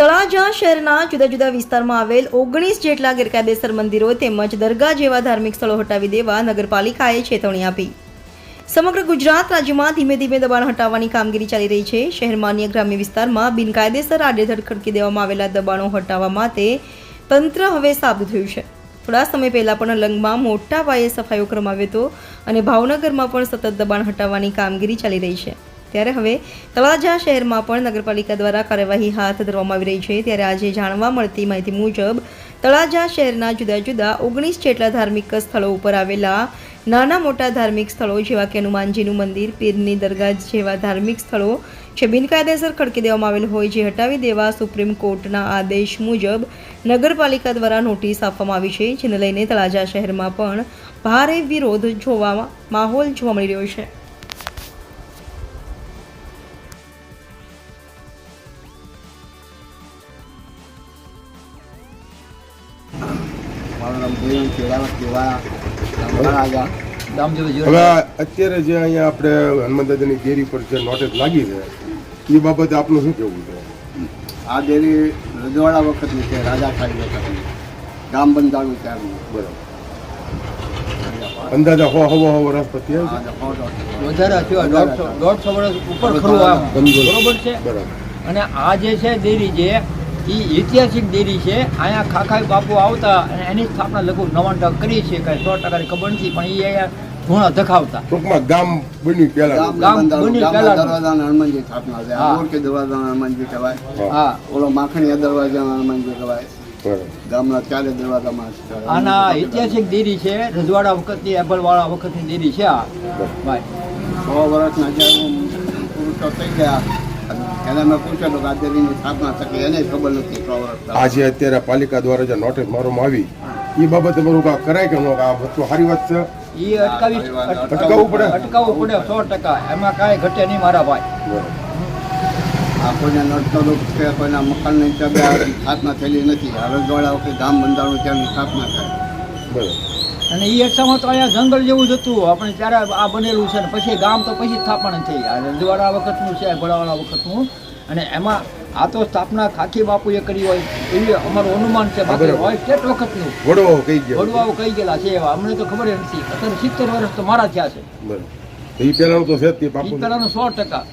તળાજા શહેરના જુદા જુદા વિસ્તારમાં આવેલ ઓગણીસ જેટલા ગેરકાયદેસર મંદિરો તેમજ દરગાહ જેવા ધાર્મિક સ્થળો હટાવી દેવા નગરપાલિકાએ ચેતવણી આપી. સમગ્ર ગુજરાત રાજ્યમાં ધીમે ધીમે દબાણ હટાવવાની કામગીરી ચાલી રહી છે. શહેરમાં અન્ય ગ્રામ્ય વિસ્તારમાં બિનકાયદેસર આડેધડ ખડકી દેવામાં આવેલા દબાણો હટાવવા માટે તંત્ર હવે સાબુ થયું છે. થોડા સમય પહેલાં પણ લંગમાં મોટા પાયે સફાઈઓ કરવામાં આવ્યો હતો અને ભાવનગરમાં પણ સતત દબાણ હટાવવાની કામગીરી ચાલી રહી છે. ત્યારે હવે તળાજા શહેરમાં પણ નગરપાલિકા દ્વારા કાર્યવાહી હાથ ધરવામાં આવી રહી છે. ત્યારે આજે જાણવા મળતી માહિતી મુજબ, તળાજા શહેરના જુદા જુદા ઓગણીસ જેટલા ધાર્મિક સ્થળો ઉપર આવેલા નાના મોટા ધાર્મિક સ્થળો જેવા કે હનુમાનજીનું મંદિર, પીરની દરગાહ જેવા ધાર્મિક સ્થળો જે બિનકાયદેસર ખડકી દેવામાં આવેલ હોય જે હટાવી દેવા સુપ્રીમ કોર્ટના આદેશ મુજબ નગરપાલિકા દ્વારા નોટિસ આપવામાં આવી છે, જેને લઈને તળાજા શહેરમાં પણ ભારે વિરોધ જોવા, માહોલ જોવા મળી રહ્યો છે. હવે અત્યારે જે અહીંયા આપણે હનુમાન દાદાની ડેરી પર જે નોટિસ લાગી છે એ બાબતે આપનું શું કહેવું છે? આ ડેરી રજવાડા વખતની છે રાજા ખાઈ વખતની. ગામ બંધાવ્યું ત્યારનું બરાબર. અંદાજા હો હવો હવો વર્ષ છે. વધારે થયો દોઢસો દોઢસો વર્ષ ઉપર ખરું બરોબર છે? બરાબર. અને આ જે છે ડેરી જે એ ઐતિહાસિક ડેરી છે. અહીંયા ખાખાઈ બાપુ આવતા અને એની સ્થાપના લઘુ નવાણ ટકા કરી છે. કાંઈ સો ટકાની ખબર નથી પણ એ અહીંયા ધૂણા ધખાવતા. ટૂંકમાં ગામ બન્યું પેલા ગામ બન્યું પેલા દરવાજાના હનુમાનજી સ્થાપના છે. આ. મોરકી દરવાજાના હનુમાનજી કહેવાય. હા. ઓલો માખણીયા દરવાજાના હનુમાનજી કહેવાય. ગામના ચારે દરવાજામાં આના ઐતિહાસિક દેરી છે. રજવાડા વખતની એપલવાળા વખતની દેરી છે આ. ભાઈ સો વર્ષના પુરુષો થઈ ગયા. એને મેં પૂછ્યું હતું કે આ સ્થાપના થકી એને ખબર નથી. આજે અત્યારે પાલિકા દ્વારા જે નોટિસ મારવામાં આવી એ બાબતે મારું કાંઈ કરાય કે ન આ વસ્તુ સારી વાત છે? એ અટકાવી અટકાવવું પડે? અટકાવવું પડે સો ટકા. એમાં કાંઈ ઘટે નહીં મારા ભાઈ. આ કોઈને નડતરૂપ કે કોઈના મકાનની જગ્યા સ્થાપના થયેલી નથી. આ રજવાડા વખતે ગામ બંધારણ ત્યાંની સ્થાપના થાય. બરાબર. અને એ એકસામાં તો અહીંયા જંગલ જેવું જ હતું. આપણે ત્યારે આ બનેલું છે અને પછી ગામ તો પછી સ્થાપન થઈ. આ રજવાડા વખતનું છે ઘોડાવાળા વખતનું. અને એમાં આ તો સ્થાપના ખાખી બાપુએ કરી હોય એવી અમારું અનુમાન છે. બાકી હોય સ્ટેટ વખતનું. વડવો કહી ગયા વડવાઓ કઈ ગયેલા છે એવા. અમને તો ખબર નથી. અત્યારે સિત્તેર વર્ષ તો મારા થયા છે. એ પહેલાનું તો છે પહેલાનું સો ટકા.